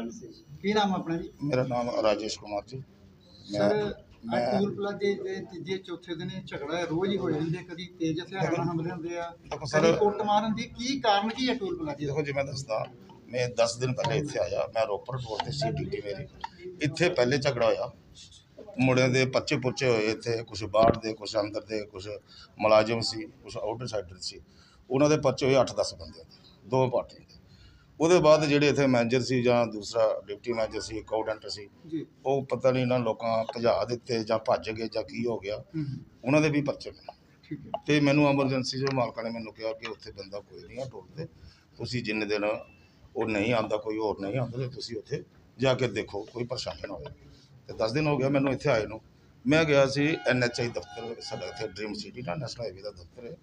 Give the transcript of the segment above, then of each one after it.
ਰਾਜ ਸਿੰਘ ਕੀ ਨਾਮ ਆਪਣਾ ਜੀ? ਮੇਰਾ ਨਾਮ ਰਾਜੇਸ਼ ਕੁਮਾਰ ਜੀ। ਮੈਂ ਮੈਂ ਟੂਲ ਪਲਾਜ਼ੇ ਦੇ ਤੀਜੇ ਚੌਥੇ ਦਿਨ ਇਹ ਝਗੜਾ ਰੋਜ਼ ਹੀ ਹੋ ਜਾਂਦੇ ਕਦੀ ਤੇਜ਼ ਹਥਿਆਰਾਂ ਨਾਲ ਹਮਲੇ ਹੁੰਦੇ ਆ। ਦੇਖੋ ਸਰ- ਕਦੀ ਕੁੱਟ ਮਾਰਨ ਦੀ ਕੀ ਕਾਰਨ ਕੀ ਹੈ ਟੂਲ ਪਲਾਜ਼ੇ ਦਾ? ਦੇਖੋ ਜੀ ਮੈਂ ਦੱਸਦਾ। ਮੈਂ 10 ਦਿਨ ਪਹਿਲੇ ਇੱਥੇ ਆਇਆ। ਮੈਂ ਰੋਪੜ ਰੋਡ ਤੇ ਸੀ ਡਿਊਟੀ ਮੇਰੀ। ਇੱਥੇ ਪਹਿਲੇ ਝਗੜਾ ਹੋਇਆ। ਮੁੰਡਿਆਂ ਦੇ ਪਰਚੇ ਪੁਰਚੇ ਹੋਏ ਇੱਥੇ। ਕੁਝ ਬਾਹਰ ਦੇ ਕੁਝ ਅੰਦਰ ਦੇ ਕੁਝ ਮੁਲਾਜ਼ਮ ਸੀ ਕੁਝ ਆਊਟਰ ਸਾਈਡਰ ਸੀ। ਉਹਨਾਂ ਦੇ ਪਰਚੇ ਹੋਏ 8-10 ਬੰਦਿਆਂ ਦੇ। ਦੋ ਪਾਰਟੀਆਂ ਦੇ। ਉਹਦੇ ਬਾਅਦ ਜਿਹੜੇ ਇੱਥੇ ਮੈਨੇਜਰ ਸੀ ਜਾਂ ਦੂਸਰਾ ਡਿਪਟੀ ਮੈਨੇਜਰ ਸੀ ਅਕਾਊਂਟੈਂਟ ਸੀ ਜੀ। ਉਹ ਪਤਾ ਨਹੀਂ ਇਹਨਾਂ ਲੋਕਾਂ ਭਜਾ ਦਿੱਤੇ ਜਾਂ ਭੱਜ ਗਏ ਜਾਂ ਕੀ ਹੋ ਗਿਆ। ਉਹਨਾਂ ਦੇ ਵੀ ਪਰਚੇ ਨੇ ਠੀਕ ਹੈ। ਤੇ ਮੈਨੂੰ ਐਮਰਜੈਂਸੀ ਜੋ ਮਾਲਕਾਂ ਨੇ ਮੈਨੂੰ ਕਿਹਾ ਕਿ ਉੱਥੇ ਬੰਦਾ ਕੋਈ ਨਹੀਂ ਆ ਟੋਲ ਤੇ ਤੁਸੀਂ ਜਿੰਨੇ ਦਿਨ ਉਹ ਨਹੀਂ ਆਉਂਦਾ ਕੋਈ ਹੋਰ ਨਹੀਂ ਆਉਂਦਾ ਤੇ ਤੁਸੀਂ ਉੱਥੇ ਜਾ ਕੇ ਦੇਖੋ ਕੋਈ ਪਰੇਸ਼ਾਨੀ ਨਾ ਹੋਵੇ। ਤੇ 10 ਦਿਨ ਹੋ ਗਿਆ ਮੈਨੂੰ ਇੱਥੇ ਆਏ ਨੂੰ। ਮੈਂ ਗਿਆ ਸੀ ਐਨਐਚਆਈ ਦਫ਼ਤਰ ਸਾਡਾ ਇੱਥੇ ਡ੍ਰੀਮ ਸਿਟੀ ਦਾ ਨੈਸ਼ਨਲ ਹਾਈਵੇ ਦਾ ਦਫ਼ਤਰ ਹੈ।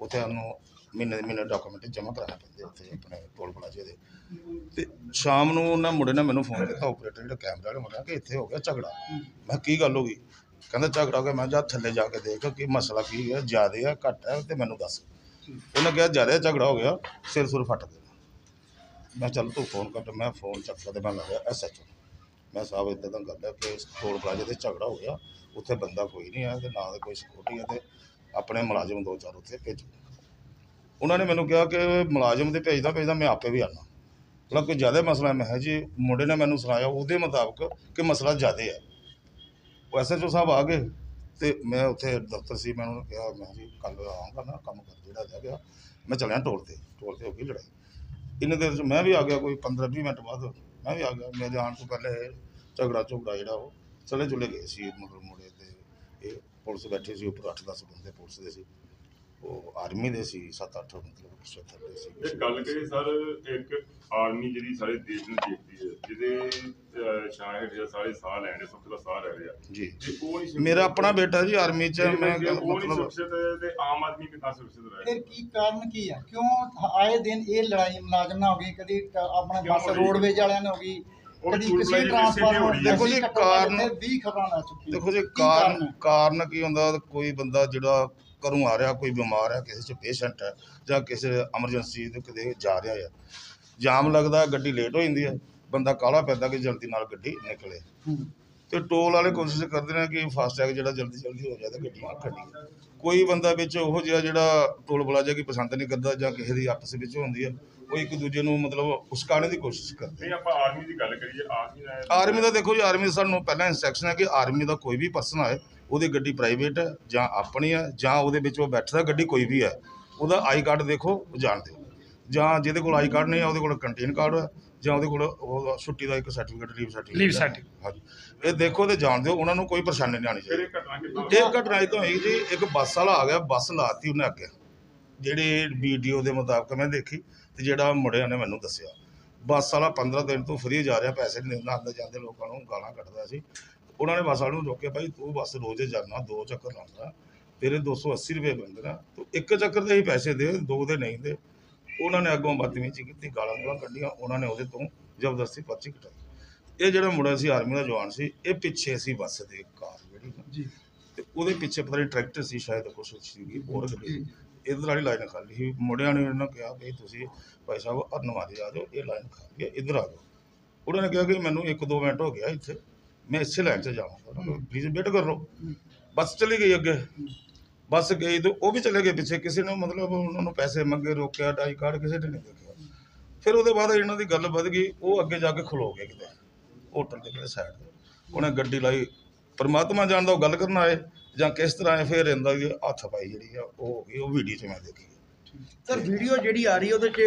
ਉੱਥੇ ਸਾਨੂੰ ਮਹੀਨੇ ਦੇ ਮਹੀਨੇ ਡਾਕੂਮੈਂਟ ਜਮ੍ਹਾਂ ਕਰਾਉਣੇ ਪੈਂਦੇ ਉੱਥੇ ਆਪਣੇ ਟੋਲ ਪਲਾਜ਼ੇ ਦੇ। ਤੇ ਸ਼ਾਮ ਨੂੰ ਉਹਨਾਂ ਮੁੰਡੇ ਨੇ ਮੈਨੂੰ ਫੋਨ ਕੀਤਾ ਆਪਰੇਟਰ ਜਿਹੜਾ ਕੈਮਰਾ ਵਾਲੇ ਮੁੰਡਾ ਕਿ ਇੱਥੇ ਹੋ ਗਿਆ ਝਗੜਾ। ਹੂੰ, ਮੈਂ ਕੀ ਗੱਲ ਹੋ ਗਈ? ਕਹਿੰਦਾ ਝਗੜਾ ਹੋ ਗਿਆ। ਮੈਂ ਜਾ ਥੱਲੇ ਜਾ ਕੇ ਦੇਖ ਕਿ ਮਸਲਾ ਕੀ ਹੈ ਜ਼ਿਆਦੇ ਆ ਘੱਟ ਹੈ ਤੇ ਮੈਨੂੰ ਦੱਸ। ਉਹਨੇ ਕਿਹਾ ਜ਼ਿਆਦਾ ਝਗੜਾ ਹੋ ਗਿਆ ਸਿਰ ਸੁਰ ਫੱਟ ਦੇਣਾ ਮੈਂ ਚੱਲ ਤੂੰ ਫੋਨ ਕਰ ਮੈਂ ਫੋਨ ਚੱਕਿਆ ਤੇ ਮੈਂ ਲੱਗਿਆ ਐਸਐਚਓ ਮੈਂ ਸਾਹਿਬ ਇਦਾਂ ਦਾ ਗੱਲ ਹੈ ਕਿ ਟੋਲ ਪਲਾਜ਼ੇ ਤੇ ਝਗੜਾ ਹੋ ਗਿਆ ਉੱਥੇ ਬੰਦਾ ਕੋਈ ਨਹੀਂ ਹੈ ਤੇ ਨਾ ਤੇ ਕੋਈ ਸਿਕਿਉਰਟੀ ਹੈ ਤੇ ਆਪਣੇ ਮੁਲਾਜ਼ਮ ਦੋ ਚਾਰ ਉੱਥੇ ਭੇਜੋ। ਉਹਨਾਂ ਨੇ ਮੈਨੂੰ ਕਿਹਾ ਕਿ ਮੁਲਾਜ਼ਮ ਦੇ ਭੇਜਦਾ ਭੇਜਦਾ ਮੈਂ ਆਪੇ ਵੀ ਆਣਾ ਮਤਲਬ ਕੋਈ ਜ਼ਿਆਦਾ ਮਸਲਾ ਮੈਂ ਕਿਹਾ ਜੀ, ਮੁੰਡੇ ਨੇ ਮੈਨੂੰ ਸੁਣਾਇਆ, ਉਹਦੇ ਮੁਤਾਬਕ ਕਿ ਮਸਲਾ ਜ਼ਿਆਦਾ ਹੈ। ਉਹ ਐਸਐਚਓ ਸਾਹਿਬ ਆ ਗਏ ਤੇ ਮੈਂ ਉੱਥੇ ਦਫ਼ਤਰ ਸੀ, ਮੈਂ ਉਹਨਾਂ ਨੂੰ ਕਿਹਾ, ਮੈਂ ਜੀ ਕੱਲ ਆਉਂਗਾ ਨਾ, ਕੰਮ ਕਰ, ਜਿਹੜਾ ਰਹਿ ਗਿਆ। ਮੈਂ ਚਲਿਆ ਟੋਲ ਤੇ ਟੋਲ ਤੇ ਹੋ ਗਈ ਲੜਾਈ। ਇੰਨੇ ਦੇਰ ਚ ਮੈਂ ਵੀ ਆ ਗਿਆ ਕੋਈ 15 20 ਮਿੰਟ ਬਾਅਦ, ਮੈਂ ਵੀ ਆ ਗਿਆ। ਮੈਂ ਜਾਣ ਤੋਂ ਪਹਿਲੇ ਝਗੜਾ ਝੁਗੜਾ ਜਿਹੜਾ ਉਹ ਚਲੇ ਚੁਲੇ ਗਏ ਸੀ ਮਤਲਬ ਮੁੰਡੇ ਤੇ ਇਹ ਪੁਲਿਸ ਬੈਠੇ ਸੀ, ਉੱਪਰ 8-10 ਬੰਦੇ ਪੁਲਿਸ ਦੇ ਸੀ। ਉਹ ਆਰਮੀ ਦੇ ਸੀ 7-8 ਮਤਲਬ ਇੱਥੇ ਦੇ ਸੀ ਇਹ ਗੱਲ ਕਰੀ ਸਰ ਇੱਕ ਆਰਮੀ ਜਿਹੜੀ ਸਾਰੇ ਦੇਸ਼ ਨੂੰ ਦੇਖਦੀ ਹੈ ਜਿਹਦੇ ਸ਼ਾਇਦ ਜਿਹੜਾ ਸਾਰੇ ਸਾਹ ਲੈਣ ਦੇ ਸੁੱਖ ਦਾ ਸਾਹ ਲੈ ਰਿਹਾ ਜੀ ਨਹੀਂ ਮੇਰਾ ਆਪਣਾ ਬੇਟਾ ਜੀ ਆਰਮੀ ਚ ਮੈਂ ਮਤਲਬ ਤੇ ਆਮ ਆਦਮੀ ਕਿੱਦਾਂ ਸੁਰੱਖਿਅਤ ਰਹੇ ਫਿਰ ਕੀ ਕਾਰਨ ਕੀ ਆ ਕਿਉਂ ਆਏ ਦਿਨ ਇਹ ਲੜਾਈ ਮੁਲਾਜ਼ਮ ਨਾਲ ਹੋ ਗਈ ਕਦੀ ਆਪਣਾ ਬੱਸ ਰਹੀ? ਰੋਡਵੇਜ ਵਾਲਿਆਂ ਨਾਲ ਹੋ ਗਈ ਕਦੀ ਕਿਸੇ ਟਰਾਂਸਫਾਰਮਰ ਰਹੀ। ਦੇਖੋ ਜੀ, ਕਾਰਨ- 20 ਖਬਰਾਂ ਆ ਚੁੱਕੀਆਂ ਦੇਖੋ ਜੀ ਕਾਰਨ? ਕਾਰਨ ਕੀ ਹੁੰਦਾ ਕੋਈ ਬੰਦਾ ਜਿਹੜਾ ਘਰੋਂ ਆ ਰਿਹਾ, ਕੋਈ ਬਿਮਾਰ ਹੈ, ਕਿਸੇ ਚ ਪੇਸ਼ੈਂਟ ਹੈ ਜਾਂ ਕਿਸੇ ਐਮਰਜੈਂਸੀ ਦੇ ਕਿਤੇ ਜਾ ਰਿਹਾ ਹੈ। ਜਾਮ ਲੱਗਦਾ, ਗੱਡੀ ਲੇਟ ਹੋ ਜਾਂਦੀ ਹੈ, ਬੰਦਾ ਕਾਹਲਾ ਪੈਂਦਾ ਕਿ ਜਲਦੀ ਨਾਲ ਗੱਡੀ ਨਿਕਲੇ। ਤੇ ਟੋਲ ਵਾਲੇ ਕੋਸ਼ਿਸ਼ ਕਰਦੇ ਨੇ ਕਿ ਫਾਸਟ ਟੈਗ ਜਿਹੜਾ ਜਲਦੀ ਜਲਦੀ ਹੋ ਤੇ ਗੱਡੀਆਂ ਖੜੀਆਂ ਕੋਈ ਬੰਦਾ ਵਿੱਚ ਉਹ ਜਿਹਾ ਜਿਹੜਾ ਟੋਲ ਪਲਾਜ਼ਾ ਕੀ ਪਸੰਦ ਨਹੀਂ ਕਰਦਾ ਜਾਂ ਕਿਸੇ ਦੀ ਆਪਸ ਵਿੱਚ ਹੁੰਦੀ ਹੈ ਉਹ ਇੱਕ ਦੂਜੇ ਨੂੰ ਮਤਲਬ ਉਸਕਾਣੇ ਦੀ ਕੋਸ਼ਿਸ਼ ਕਰਦੇ ਨਹੀਂ ਆਪਾਂ ਆਰਮੀ ਦੀ ਗੱਲ ਕਰੀਏ ਆਰਮੀ ਦਾ ਆਰਮੀ ਦਾ ਦੇਖੋ ਜੀ ਆਰਮੀ ਦਾ ਸਾਨੂੰ ਪਹਿਲਾਂ ਇਨਸਟਰਕਸ਼ਨ ਹੈ ਕਿ ਆਰਮੀ ਦਾ ਕੋਈ ਵੀ ਪਰਸਨ ਆਏ ਉਹਦੀ ਗੱਡੀ ਪ੍ਰਾਈਵੇਟ ਹੈ ਜਾਂ ਆਪਣੀ ਹੈ ਜਾਂ ਉਹਦੇ ਵਿੱਚ ਉਹ ਬੈਠਦਾ ਗੱਡੀ ਕੋਈ ਵੀ ਹੈ ਉਹਦਾ ਆਈ ਕਾਰਡ ਦੇਖੋ ਉਹ ਜਾਣ ਦਿਓ ਜਾਂ ਜਿਹਦੇ ਕੋਲ ਆਈ ਕਾਰਡ ਨਹੀਂ ਹੈ ਉਹਦੇ ਕੋਲ ਕੰਟੀਨ ਕਾਰਡ ਹੈ। ਜਾਂ ਉਹਦੇ ਕੋਲ ਉਹਦਾ ਛੁੱਟੀ ਦਾ ਇੱਕ ਸਰਟੀਫਿਕੇਟ ਲੀਵ ਸਰਟੀਫਿਕੇਟ certificate। ਹਾਂਜੀ। ਇਹ ਦੇਖੋ ਤੇ ਜਾਣ ਦਿਓ ਉਹਨਾਂ ਨੂੰ ਕੋਈ ਪਰੇਸ਼ਾਨੀ ਨਹੀਂ ਆਣੀ ਚਾਹੀਦੀ। ਇਹ ਘਟਨਾ ਕਿੱਦਾਂ ਇਹ ਘਟਨਾ ਇਹ ਤੋਂ ਹੋਈ ਜੀ ਇੱਕ ਬੱਸ ਵਾਲਾ ਆ ਗਿਆ ਬੱਸ ਲਾਤੀ ਉਹਨੇ ਅੱਗੇ। ਜਿਹੜੇ ਵੀਡੀਓ ਦੇ ਮੁਤਾਬਕ ਮੈਂ ਦੇਖੀ ਤੇ ਜਿਹੜਾ ਮੁੰਡਿਆਂ ਨੇ ਮੈਨੂੰ ਦੱਸਿਆ। ਬੱਸ ਵਾਲਾ 15 ਦਿਨ ਤੋਂ ਫ੍ਰੀ ਜਾ ਰਿਹਾ ਪੈਸੇ ਨਹੀਂ ਦਿੰਦਾ ਆਉਂਦੇ ਜਾਂਦੇ ਲੋਕਾਂ ਨੂੰ ਗਾਲਾਂ ਕੱਢਦਾ ਸੀ। ਉਹਨਾਂ ਨੇ ਬੱਸ ਵਾਲੇ ਨੂੰ ਰੋਕਿਆ ਭਾਈ ਤੂੰ ਬੱਸ ਰੋਜ਼ ਹੀ ਜਾਣਾ ਦੋ ਚੱਕਰ ਲਾਉਂਦਾ ਤੇਰੇ 280 ਰੁਪਏ ਬਣਦੇ ਨਾ ਤੂੰ ਇੱਕ ਚੱਕਰ ਦੇ ਹੀ ਪੈਸੇ ਦੇ ਦੋ ਦੇ ਨਹੀਂ ਦੇ। ਉਹਨਾਂ ਨੇ ਅੱਗੋਂ ਬਦਤਮੀਜ਼ੀ ਕੀਤੀ ਗਾਲਾਂ ਗਾਲਾਂ ਕੱਢੀਆਂ ਉਹਨਾਂ ਨੇ ਉਹਦੇ ਤੋਂ ਜ਼ਬਰਦਸਤੀ ਪਰਚੀ ਕਟਾਈ। ਇਹ ਜਿਹੜਾ ਮੁੰਡਾ ਸੀ ਆਰਮੀ ਦਾ ਜਵਾਨ ਸੀ ਇਹ ਪਿੱਛੇ ਸੀ ਬੱਸ ਦੇ ਕਾਰ ਜਿਹੜੀ ਜੀ। ਤੇ ਉਹਦੇ ਪਿੱਛੇ ਪਤਾ ਨਹੀਂ ਟਰੈਕਟਰ ਸੀ ਸ਼ਾਇਦ ਕੁਛ ਸੀਗੀ ਹੋਰ ਗੱਡੀ ਸੀ। ਇਧਰ ਵਾਲੀ ਲਾਈਨ ਖਾਲੀ ਸੀ। ਮੁੰਡਿਆਂ ਨੇ ਇਹਨਾਂ ਕਿਹਾ ਵੀ ਤੁਸੀਂ ਭਾਈ ਸਾਹਿਬ ਅਰਨਵਾਦੀ ਆ ਜਾਓ ਇਹ ਲਾਈਨ ਖਾਲੀ ਹੈ ਇਧਰ ਆ ਜਾਓ। ਉਹਨਾਂ ਨੇ ਕਿਹਾ ਕਿ ਮੈਨੂੰ 1-2 ਮਿੰਟ ਹੋ ਗਿਆ ਇੱਥੇ ਮੈਂ ਇਸੇ ਲਾਈਨ 'ਚ ਜਾਵਾਂਗਾ। ਪਲੀਜ਼ ਵੇਟ ਕਰ ਲਓ। ਬੱਸ ਚਲੀ ਗਈ ਅੱਗੇ। ਬੱਸ ਗਈ ਤੇ ਉਹ ਵੀ ਚਲੇ ਗਏ ਪਿੱਛੇ। ਕਿਸੇ ਨੇ ਮਤਲਬ ਉਹਨਾਂ ਨੂੰ ਪੈਸੇ ਮੰਗੇ, ਰੋਕਿਆ ਡਾਈ ਕਾਰਡ ਕਿਸੇ ਨੇ ਨਹੀਂ ਦੇਖਿਆ। ਫਿਰ ਉਹਦੇ ਬਾਅਦ ਇਹਨਾਂ ਦੀ ਗੱਲ ਵੱਧ ਗਈ, ਉਹ ਅੱਗੇ ਜਾ ਕੇ ਖਲੋ ਗਏ ਕਿਤੇ, ਹੋਟਲ ਦੇ ਕਿਤੇ ਸਾਈਡ ਤੇ। ਉਹਨੇ ਗੱਡੀ ਲਾਈ। ਪਰਮਾਤਮਾ ਜਾਣਦਾ ਉਹ ਗੱਲ ਕਰਨ ਆਏ, ਜਾਂ ਕਿਸ ਤਰ੍ਹਾਂ ਇਹ ਫਿਰ ਇਹਦਾ ਦੀ ਹੱਥ ਪਾਈ ਜਿਹੜੀ ਆ, ਉਹ ਹੋ ਗਈ, ਉਹ ਵੀਡੀਓ 'ਚ ਮੈਂ ਦੇਖੀ। ਸਰ ਵੀਡੀਓ ਜਿਹੜੀ ਆ ਰਹੀ ਉਹਦੇ 'ਚ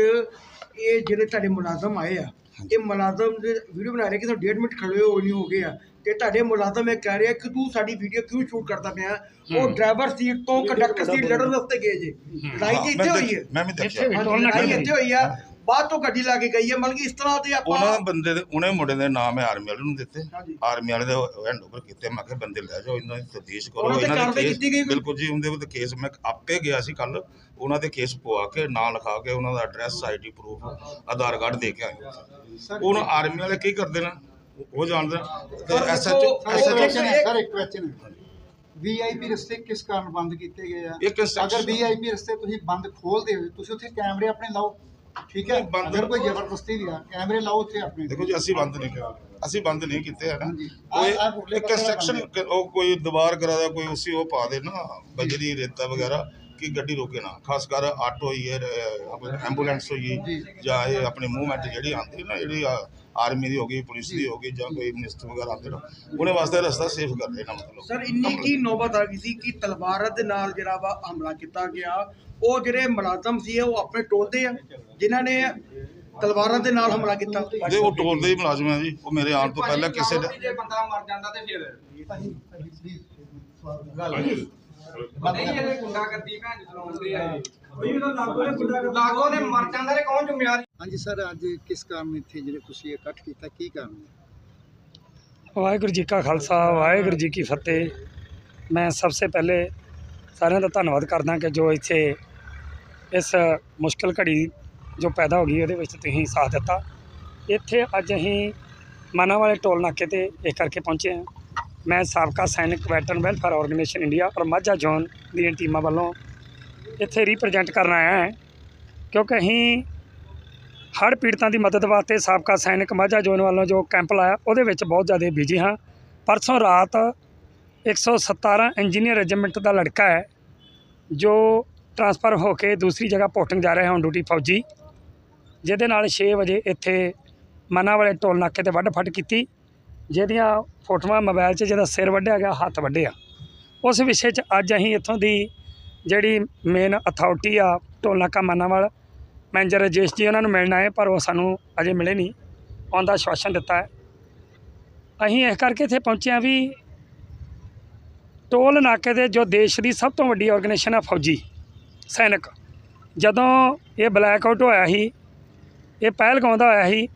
ਇਹ ਜਿਹੜੇ ਤੁਹਾਡੇ ਮੁਲਾਜ਼ਮ ਆਏ ਆ ਇਹ ਮੁਲਾਜ਼ਮ ਦੇ ਵੀਡੀਓ ਬਣਾ ਰਹੇ ਕਿ ਤੁਹਾਨੂੰ 1.5 ਮਿੰਟ ਖੜੇ ਹੋ ਨਹੀਂ ਹੋ ਗਏ ਆ। ਤੇ ਤੁਹਾਡੇ ਮੁਲਾਜ਼ਮ ਇਹ ਕਹਿ ਰਿਹਾ ਕਿ ਤੂੰ ਸਾਡੀ ਵੀਡੀਓ ਕਿਉਂ ਸ਼ੂਟ ਕਰਦਾ ਪਿਆ? ਉਹ ਡਰਾਈਵਰ ਸੀਟ ਤੋਂ ਕੰਡਕਟਰ ਸੀਟ ਲੜਨ ਵਾਸਤੇ ਗਏ ਜੇ। ਲੜਾਈ ਇੱਥੇ ਹੋਈ ਹੈ। ਮੈਂ ਵੀ ਦੇਖਿਆ। ਲੜਾਈ ਇੱਥੇ ਹੋਈ ਆ। ਬਾਅਦ ਤੋਂ ਗੱਡੀ ਲਾ ਕੇ ਗਈ ਹੈ ਮਤਲਬ ਕਿ ਇਸ ਤਰ੍ਹਾਂ ਤੇ ਆਪਾਂ ਉਹਨਾਂ ਬੰਦੇ ਦੇ ਉਹਨੇ ਮੁੰਡੇ ਦੇ ਨਾਮ ਹੈ ਆਰਮੀ ਵਾਲੇ ਨੂੰ ਦਿੱਤੇ। ਹਾਂਜੀ। ਆਰਮੀ ਵਾਲੇ ਦੇ ਹੈਂਡਓਵਰ ਕੀਤੇ। ਮੈਂ ਕਿਹਾ ਬੰਦੇ ਲੈ ਜਾਓ ਇਹਨਾਂ ਦੀ ਤਫਤੀਸ਼ ਕਰੋ ਉਹਨਾਂ ਤੇ ਇਹਨਾਂ ਕਾਰਵਾਈ ਦੇ ਕੀਤੀ ਗਈ ਕੇਸ ਕੋਈ? ਬਿਲਕੁਲ ਜੀ ਉਹਦੇ ਉੱਤੇ ਕੇਸ ਮੈਂ ਆਪੇ ਗਿਆ ਸੀ ਕੱਲ ਉਹਨਾਂ ਦੇ ਕੇਸ ਪਵਾ ਕੇ ਨਾਂ ਲਿਖਾ ਕੇ ਉਹਨਾਂ ਦਾ address ID proof Aadhaar card ਦੇ ਕੇ ਸਰ ਉਹਨਾਂ ਆਰਮੀ ਵਾਲੇ ਕੀ ਕਰਦੇ ਨੇ? ਉਹ ਜਾਣਦੇ ਨੇ? ਤੇ ਸਰ, ਐਸਐਚਓ ਸਰ ਇੱਕ ਐਸਐਚਓ question ਹੈ, ਸਰ ਇੱਕ ਕੁਐਸਚਨ ਹੈ ਵੀਆਈਪੀ ਰਸਤੇ ਕਿਸ ਕਾਰਨ ਬੰਦ ਕੀਤੇ ਗਏ ਆ? ਇੱਕ ਅਗਰ ਵੀਆਈਪੀ ਰਸਤੇ ਤੁਸੀਂ ਬੰਦ ਖੋਲਦੇ ਹੋ ਤੁਸੀਂ ਉੱਥੇ ਕੈਮਰੇ ਆਪਣੇ ਲਾਓ। ਠੀਕ ਹੈ? ਬੰਦ- ਅਗਰ ਕੋਈ ਜ਼ਬਰਦਸਤੀ ਵੀ ਆ ਕੈਮਰੇ ਲਾਓ ਉੱਥੇ ਆਪਣੇ। ਦੇਖੋ ਜੀ ਅਸੀਂ ਬੰਦ ਨਹੀਂ ਕੀਤਾ ਅਸੀਂ ਬੰਦ ਨਹੀਂ ਕੀਤੇ ਹਨ ਹਾਂਜੀ। ਕੋਈ ਆਹ- ਉਰਲੇ ਇੱਕ ਕੰਸਟਰਕਸ਼ਨ ਉਹ ਕੋਈ ਦੀਵਾਰ ਕਰਾ ਦਾ ਕੋਈ ਉਸੇ ਉਹ ਪਾ ਦੇ ਨਾ ਬਜਰੀ ਰੇਤਾ ਵਗੈਰਾ ਕਿ ਗੱਡੀ ਰੋਕੇ ਨਾ। ਖਾਸ ਕਰ ਆਟੋ ਹੋਈ ਹੈ ਐਂਬੂਲੈਂਸ ਹੋਈ ਜੀ। ਜਾਂ ਇਹ ਆਪਣੀ ਮੂਵਮੈਂਟ ਜਿਹੜੀ ਆਉਂਦੀ ਨਾ ਜਿਹੜੀ ਆਰਮੀ ਦੀ ਹੋ ਗਈ ਪੁਲਿਸ ਦੀ ਹੋ ਗਈ ਜਾਂ ਕੋਈ ਮਿਨਿਸਟਰ ਵਗੈਰਾ ਆਉਂਦੇ ਨਾ ਉਹਨੇ ਵਾਸਤੇ ਰਸਤਾ ਸੇਫ ਕਰ ਦੇਣਾ ਮਤਲਬ ਸਰ ਇੰਨੀ ਕੀ ਨੌਬਤ ਆ ਗਈ ਸੀ ਕਿ ਤਲਵਾਰਾਂ ਦੇ ਨਾਲ ਜਿਹੜਾ ਵਾ ਹਮਲਾ ਕੀਤਾ ਗਿਆ ਉਹ ਜਿਹੜੇ ਮੁਲਾਜ਼ਮ ਸੀ ਉਹ ਆਪਣੇ ਟੋਲ ਦੇ ਆ ਜਿਨ੍ਹਾਂ ਨੇ ਤਲਵਾਰਾਂ ਦੇ ਨਾਲ ਹਮਲਾ ਕੀਤਾ ਦੇ ਉਹ ਟੋਲ ਦੇ ਹੀ ਮੁਲਾਜ਼ਮ ਹੈ ਜੀ ਉਹ ਮੇਰੇ ਆਉਣ ਤੋਂ ਪਹਿਲਾਂ ਕਿਸੇ ਨੇ ਜੇ ਬੰਦਾ ਮਰ ਜਾਂਦਾ ਤੇ ਫਿਰ ਗੱਲ ਨਹੀਂ ਇਹਦੇ ਗੁੰਡਾਗਰਦੀ ਭੈਣ ਚਲਾਉਂਦੇ ਆ ਲਾਗੋ ਨੇ ਮਰ ਜਾਂਦਾ ਤੇ ਕੌਣ ਜ਼ਿੰਮੇਵਾਰ? ਹਾਂਜੀ ਸਰ ਅੱਜ ਕਿਸ ਕਾਰਨ ਇੱਥੇ ਜਿਹੜੇ ਤੁਸੀਂ ਇਕੱਠ ਕੀਤਾ? ਕੀ ਕਾਰਨ ਹੈ? ਵਾਹਿਗੁਰੂ ਜੀ ਕਾ ਖਾਲਸਾ ਵਾਹਿਗੁਰੂ ਜੀ ਕੀ ਫਤਿਹ। ਮੈਂ ਸਭ ਤੋਂ ਪਹਿਲੇ ਸਾਰਿਆਂ ਦਾ ਧੰਨਵਾਦ ਕਰਦਾ ਕਿ ਜੋ ਇੱਥੇ ਇਸ ਮੁਸ਼ਕਲ ਘੜੀ ਜੋ ਪੈਦਾ ਹੋ ਗਈ ਉਹਦੇ ਵਿੱਚ ਤੁਸੀਂ ਸਾਥ ਦਿੱਤਾ। ਇੱਥੇ ਅੱਜ ਅਸੀਂ ਮਾਨਾ ਵਾਲੇ ਟੋਲ ਨਾਕੇ ਤੇ ਇਹ ਕਰਕੇ ਪਹੁੰਚੇ ਹਾਂ। ਮੈਂ ਸਾਬਕਾ ਸੈਨਿਕ ਵੈਟਰਨ ਵੈਲਫੇਅਰ ਆਰਗੇਨਾਈਜੇਸ਼ਨ ਇੰਡੀਆ ਔਰ ਮਾਝਾ ਜ਼ੋਨ ਦੀਆਂ ਟੀਮਾਂ ਵੱਲੋਂ ਇੱਥੇ ਰਿਪਰੈਜ਼ੈਂਟ ਕਰਨ ਆਇਆ ਹਾਂ। ਕਿਉਂਕਿ ਅਸੀਂ ਹੜ੍ਹ ਪੀੜਤਾਂ ਦੀ ਮਦਦ ਵਾਸਤੇ ਸਾਬਕਾ ਸੈਨਿਕ ਮਾਝਾ ਜ਼ੋਨ ਵੱਲੋਂ ਜੋ ਕੈਂਪ ਲਾਇਆ, ਉਹਦੇ ਵਿੱਚ ਬਹੁਤ ਜ਼ਿਆਦਾ ਬਿਜ਼ੀ ਹਾਂ। ਪਰਸੋਂ ਰਾਤ 117 ਇੰਜੀਨੀਅਰ ਰੈਜੀਮੈਂਟ ਦਾ ਲੜਕਾ ਹੈ, ਜੋ ਟਰਾਂਸਫਰ ਹੋ ਕੇ ਦੂਸਰੀ ਜਗ੍ਹਾ ਪੋਸਟਿੰਗ ਜਾ ਰਿਹਾ ਹੈ ਔਨ ਡਿਊਟੀ ਫੌਜੀ। ਜਿਹਦੇ ਨਾਲ 6 ਵਜੇ ਇੱਥੇ ਮਨਾ ਵਾਲੇ ਟੋਲ ਨਾਕੇ ਤੇ ਵੱਢ ਫੱਟ ਕੀਤੀ, ਜਿਹਦੀਆਂ ਫੋਟੋਆਂ ਮੋਬਾਈਲ 'ਚ ਜਿਹਦਾ ਸਿਰ ਵੱਢਿਆ ਗਿਆ, ਹੱਥ ਵੱਢਿਆ ਉਸ ਵਿਸ਼ੇ 'ਚ ਅੱਜ ਅਸੀਂ ਇੱਥੋਂ ਦੀ ਜਿਹੜੀ ਮੇਨ ਅਥਾਰਟੀ ਆ ਢੋਲ ਨਾਕਾ ਮਾਨਾਵਾਲ ਮੈਨੇਜਰ ਰਜੇਸ਼ ਜੀ ਉਹਨਾਂ ਨੂੰ ਮਿਲਣਾ ਹੈ ਪਰ ਉਹ ਸਾਨੂੰ ਅਜੇ ਮਿਲੇ ਨਹੀਂ। ਆਉਣ ਦਾ ਆਸ਼ਵਾਸਨ ਦਿੱਤਾ ਹੈ। ਅਸੀਂ ਇਸ ਕਰਕੇ ਇੱਥੇ ਪਹੁੰਚੇ ਹਾਂ ਵੀ ਟੋਲ ਨਾਕੇ ਦੇ ਜੋ ਦੇਸ਼ ਦੀ ਸਭ ਤੋਂ ਵੱਡੀ ਆਰਗੇਨਾਈਜੇਸ਼ਨ ਆ ਫੌਜੀ, ਸੈਨਿਕ। ਜਦੋਂ ਇਹ ਬਲੈਕ ਆਊਟ ਹੋਇਆ ਸੀ, ਇਹ ਪਹਿਲਗਾਉਂ ਦਾ ਹੋਇਆ ਸੀ,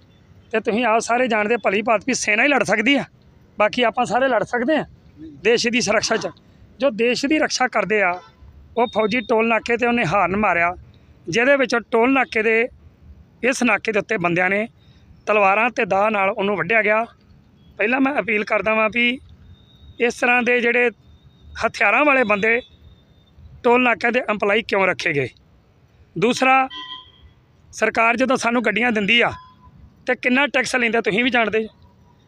ਤੇ ਤੁਸੀਂ ਆਪ ਸਾਰੇ ਜਾਣਦੇ ਭਲੀ ਭਾਤ ਵੀ ਸੈਨਾ ਹੀ ਲੜ ਸਕਦੀ ਆ। ਬਾਕੀ ਆਪਾਂ ਸਾਰੇ ਲੜ ਸਕਦੇ ਆ ਦੇਸ਼ ਦੀ ਸੁਰੱਖਿਆ 'ਚ। ਜੋ ਦੇਸ਼ ਦੀ ਰੱਖਿਆ ਕਰਦੇ ਆ ਉਹ ਫੌਜੀ ਟੋਲ ਨਾਕੇ ਤੇ ਉਹਨੇ ਹਾਰਨ ਮਾਰਿਆ, ਜਿਹਦੇ ਵਿੱਚ ਟੋਲ ਨਾਕੇ ਦੇ ਇਸ ਨਾਕੇ ਦੇ ਉੱਤੇ ਬੰਦਿਆਂ ਨੇ ਤਲਵਾਰਾਂ ਤੇ ਦਾਅ ਨਾਲ ਉਹਨੂੰ ਵੱਢਿਆ ਗਿਆ। ਪਹਿਲਾਂ ਮੈਂ ਅਪੀਲ ਕਰਦਾ ਵਾਂ ਵੀ ਇਸ ਤਰ੍ਹਾਂ ਦੇ ਜਿਹੜੇ ਹਥਿਆਰਾਂ ਵਾਲੇ ਬੰਦੇ ਟੋਲ ਨਾਕਿਆਂ ਦੇ EMPLOYE ਕਿਉਂ ਰੱਖੇ ਗਏ? ਦੂਸਰਾ, ਸਰਕਾਰ ਜਦੋਂ ਸਾਨੂੰ ਗੱਡੀਆਂ ਦਿੰਦੀ ਆ ਤੇ ਕਿੰਨਾ ਟੈਕਸ ਲੈਂਦਾ ਤੁਸੀਂ ਵੀ ਜਾਣਦੇ ਜੀ।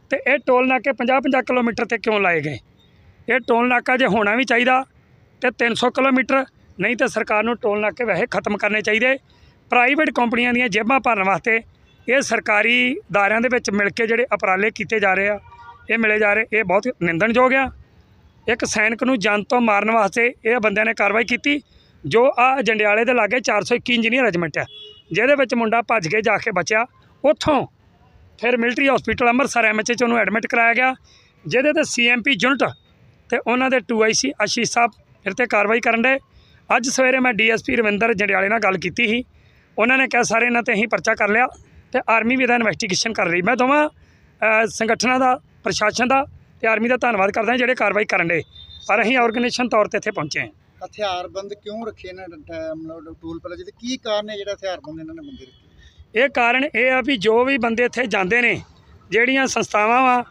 ਤੇ ਇਹ ਟੋਲ ਨਾਕੇ 50-50 ਕਿਲੋਮੀਟਰ ਤੇ ਕਿਉਂ ਲਾਏ ਗਏ? ਇਹ ਟੋਲ ਨਾਕਾ ਜੇ ਹੋਣਾ ਵੀ ਚਾਹੀਦਾ ਤੇ 300 ਕਿਲੋਮੀਟਰ, ਨਹੀਂ ਤਾਂ ਸਰਕਾਰ ਨੂੰ ਟੋਲ ਨਾਕੇ ਵੈਸੇ ਖਤਮ ਕਰਨੇ ਚਾਹੀਦੇ। ਪ੍ਰਾਈਵੇਟ ਕੰਪਨੀਆਂ ਦੀਆਂ ਜੇਬਾਂ ਭਰਨ ਵਾਸਤੇ ਇਹ ਸਰਕਾਰੀ ਦਾਇਰਿਆਂ ਦੇ ਵਿੱਚ ਮਿਲ ਕੇ ਜਿਹੜੇ ਉਪਰਾਲੇ ਕੀਤੇ ਜਾ ਰਹੇ ਆ, ਇਹ ਮਿਲੇ ਜਾ ਰਹੇ, ਇਹ ਬਹੁਤ ਨਿੰਦਣਯੋਗ ਆ। ਇੱਕ ਸੈਨਿਕ ਨੂੰ ਜਾਨ ਤੋਂ ਮਾਰਨ ਵਾਸਤੇ ਇਹ ਬੰਦਿਆਂ ਨੇ ਕਾਰਵਾਈ ਕੀਤੀ, ਜੋ ਆ ਜੰਡਿਆਲੇ ਦੇ ਲਾਗੇ 421 ਇੰਜੀਨੀਅਰ ਰੈਜੀਮੈਂਟ ਆ, ਜਿਹਦੇ ਵਿੱਚ ਮੁੰਡਾ ਭੱਜ ਕੇ ਜਾ ਕੇ ਬਚਿਆ। ਉੱਥੋਂ ਫਿਰ ਮਿਲਟਰੀ ਹਸਪੀਟਲ ਅੰਮ੍ਰਿਤਸਰ ਐਮਐਚਏ ਚ ਉਹਨੂੰ ਐਡਮਿਟ ਕਰਾਇਆ ਗਿਆ, ਜਿਹਦੇ ਤੇ ਸੀਐਮਪੀ ਯੂਨਿਟ ਤੇ ਉਹਨਾਂ ਦੇ 2IC ਆਸ਼ੀਸ਼ ਸਾਹਿਬ ਫਿਰ ਤੇ ਕਾਰਵਾਈ ਕਰਨ ਦੇ। ਅੱਜ ਸਵੇਰੇ ਮੈਂ ਡੀਐਸਪੀ ਰਵਿੰਦਰ ਜੰਡਿਆਲੇ ਨਾਲ ਗੱਲ ਕੀਤੀ ਸੀ। ਉਹਨਾਂ ਨੇ ਕਿਹਾ ਸਾਰੇ ਇਹਨਾਂ ਤੇ ਅਸੀਂ ਪਰਚਾ ਕਰ ਲਿਆ ਤੇ ਆਰਮੀ ਵੀ ਇਹਦਾ ਇਨਵੈਸਟੀਗੇਸ਼ਨ ਕਰ ਰਹੀ। ਮੈਂ ਦੋਵਾਂ ਸੰਗਠਨਾਂ ਦਾ ਪ੍ਰਸ਼ਾਸਨ ਦਾ ਤੇ ਆਰਮੀ ਦਾ ਧੰਨਵਾਦ ਕਰਦਾ ਜਿਹੜੇ ਕਾਰਵਾਈ ਕਰਨ ਦੇ। ਪਰ ਅਸੀਂ ਆਰਗੇਨਾਈਜੇਸ਼ਨ ਤੌਰ ਤੇ ਇੱਥੇ ਪਹੁੰਚੇ ਹਾਂ। ਹਥਿਆਰਬੰਦ ਕਿਉਂ ਰੱਖੇ ਨੇ ਮਤਲਬ ਟੋਲ ਪਲਾਜ਼ੇ ਤੇ ਕੀ ਕਾਰਨ ਹੈ ਜਿਹੜਾ ਹਥਿਆਰਬੰਦ ਇਹਨਾਂ ਨੇ ਬੰਦੇ ਰੱਖੇ? ਇਹ ਕਾਰਨ ਇਹ ਆ ਵੀ ਜੋ ਵੀ ਬੰਦੇ ਇੱਥੇ ਜਾਂਦੇ ਨੇ ਜਿਹੜੀਆਂ ਸੰਸਥਾਵਾਂ ਵਾ